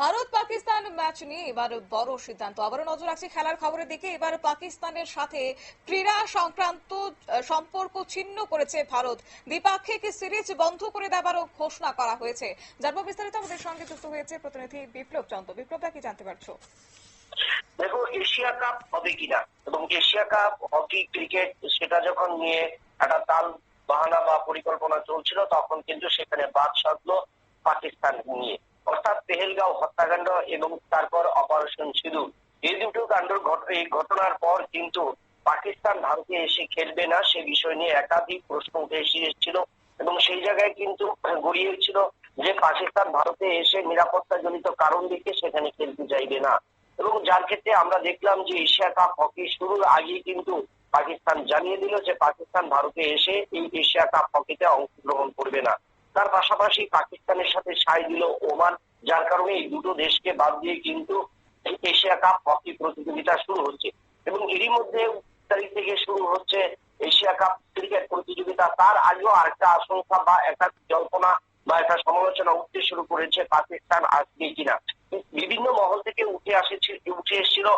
Bharat Pakistan match নিয়ে এবার বড় সিদ্ধান্ত। আবারও নজর রাখছি খেলার খবরের দিকে। এবার পাকিস্তানের সাথে ক্রীড়া সংক্রান্ত সম্পর্ক ছিন্ন করেছে ভারত। দ্বিপাক্ষিক সিরিজ বন্ধ করে দেওয়ারও ঘোষণা করা হয়েছে। জানব বিস্তারিত আমাদের সঙ্গে যুক্ত হয়েছে প্রতিনিধি বিপ্লব চন্দ্র। বিপ্লবটা কি জানতে পারছ? দেখো, এশিয়া কাপ হবে কিনা? এবং এশিয়া কাপ, হকি, ক্রিকেট, সেটা যখন নিয়ে একটা তাল বাহানা বা পরিকল্পনা চলছিল, তখন কিন্তু সেখানে বাদ সাধলো পাকিস্তান নিয়ে। অর্থাৎ পেহেলগাঁও হত্যাকাণ্ড এবং তারপর অপারেশন সিধু এই দুটো কাণ্ড এই ঘটনার পর কিন্তু পাকিস্তান ভারতে এসে খেলবে না, সে বিষয় নিয়ে একাধিক প্রশ্ন উঠে এসে এসেছিল এবং সেই জায়গায় কিন্তু গড়িয়েছিল যে পাকিস্তান ভারতে এসে নিরাপত্তা জনিত কারণ দেখে সেখানে খেলতে চাইবে না। এবং যার ক্ষেত্রে আমরা দেখলাম যে এশিয়া কাপ হকি শুরুর আগেই কিন্তু পাকিস্তান জানিয়ে দিল যে পাকিস্তান ভারতে এসে এই এশিয়া কাপ হকিতে অংশগ্রহণ করবে না। তার পাশাপাশি পাকিস্তানের সাথে সাই দিল ওমান, যার কারণে এই দুটো দেশকে বাদ দিয়ে কিন্তু এশিয়া কাপ হকি প্রতিযোগিতা শুরু হচ্ছে। এবং এরই মধ্যে তারিখ থেকে শুরু হচ্ছে এশিয়া কাপ ক্রিকেট প্রতিযোগিতা। তার আগেও আরেকটা আশঙ্কা বা একটা জল্পনা বা একটা সমালোচনা উঠতে শুরু করেছে পাকিস্তান আসবে কিনা। বিভিন্ন মহল থেকে উঠে আসেছে, উঠে এসেছিল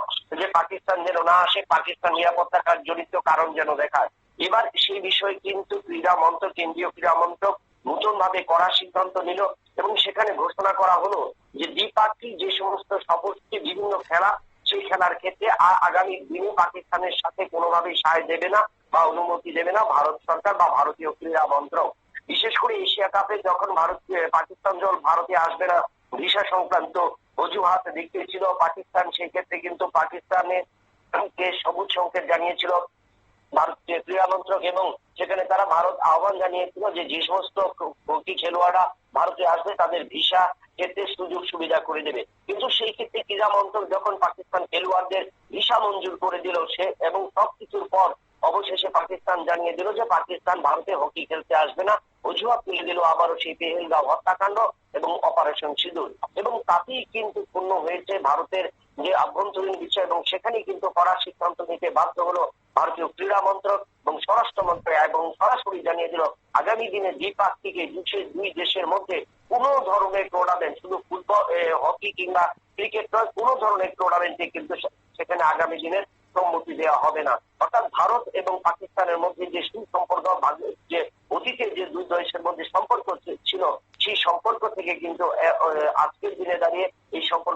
যে পাকিস্তান যেন না আসে, পাকিস্তান নিরাপত্তা জড়িত কারণ যেন দেখায়। এবার সেই বিষয়ে কিন্তু ক্রীড়া মন্ত্রক, কেন্দ্রীয় ক্রীড়া মন্ত্রক নতুন ভাবে করার সিদ্ধান্ত নিল এবং সেখানে ঘোষণা করা হলো যে দ্বিপাক্ষিক যে সমস্ত সপক্ষে বিভিন্ন খেলা, সেই খেলার ক্ষেত্রে আ- আগামী দিনে পাকিস্তানের সাথে কোনোভাবেই সায় দেবে না বা অনুমতি দেবে না ভারত সরকার বা ভারতীয় ক্রীড়া মন্ত্রক। বিশেষ করে এশিয়া কাপে যখন ভারত পাকিস্তান দল ভারতে আসবে না, ভিসা সংক্রান্ত অজুহাত দেখিয়েছিল পাকিস্তান সেই ক্ষেত্রে কিন্তু পাকিস্তানের কে সবুজ সংকেত জানিয়েছিল। ভারতীয় ক্রীড়া মন্ত্রক এবং সেখানে তারা ভারত আহ্বান জানিয়েছিল যে যে সমস্ত হকি খেলোয়াড়রা ভারতে আসবে, তাদের ভিসা ক্ষেত্রে সুযোগ সুবিধা করে দেবে। কিন্তু সেই ক্ষেত্রে ক্রীড়া মন্ত্রক যখন পাকিস্তান খেলোয়াড়দের ভিসা মঞ্জুর করে দিল, সে এবং সবকিছুর পর অবশেষে পাকিস্তান জানিয়ে দিল যে পাকিস্তান ভারতে হকি খেলতে আসবে না। অজুহাত তুলে দিল আবারও সেই পেহেলগাঁও হত্যাকাণ্ড এবং অপারেশন সিঁদুর। এবং তাতেই কিন্তু পূর্ণ হয়েছে ভারতের যে আভ্যন্তরীণ বিষয় এবং সেখানেই কিন্তু করার সিদ্ধান্ত নিতে বাধ্য হলো ভারতীয় ক্রীড়া মন্ত্রক এবং স্বরাষ্ট্র মন্ত্রক এবং সরাসরি জানিয়ে দিল, আগামী দিনে দ্বিপাক্ষিক দুই দেশের মধ্যে কোন ধরনের টুর্নামেন্ট শুধু ফুটবল হকি কিংবা ক্রিকেট নয়, কোন ধরনের টুর্নামেন্টে কিন্তু সেখানে আগামী দিনের সম্মতি দেওয়া হবে না। অর্থাৎ ভারত এবং পাকিস্তানের মধ্যে যে সুসম্পর্ক যে অতীতে যে দুই দেশের মধ্যে সম্পর্ক ছিল, সেই সম্পর্ক থেকে কিন্তু আজকের দিনে দাঁড়িয়ে এই সম্পর্ক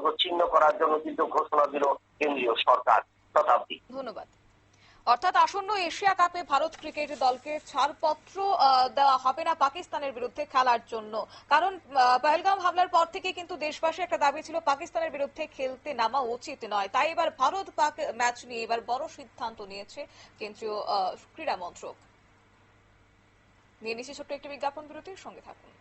করার জন্য কিন্তু ঘোষণা দিল কেন্দ্রীয় সরকার শতাব্দী ধন্যবাদ। অর্থাৎ আসন্ন এশিয়া কাপে ভারত ক্রিকেট দলকে ছাড়পত্র দেওয়া হবে না পাকিস্তানের বিরুদ্ধে খেলার জন্য। কারণ আহ, পহেলগাঁও হামলার পর থেকে কিন্তু দেশবাসী একটা দাবি ছিল পাকিস্তানের বিরুদ্ধে খেলতে নামা উচিত নয়। তাই এবার ভারত পাক ম্যাচ নিয়ে এবার বড় সিদ্ধান্ত নিয়েছে কেন্দ্রীয় ক্রীড়া মন্ত্রক। নিয়ে নিচ্ছে ছোট্ট একটি বিজ্ঞাপন বিরতির সঙ্গে থাকুন।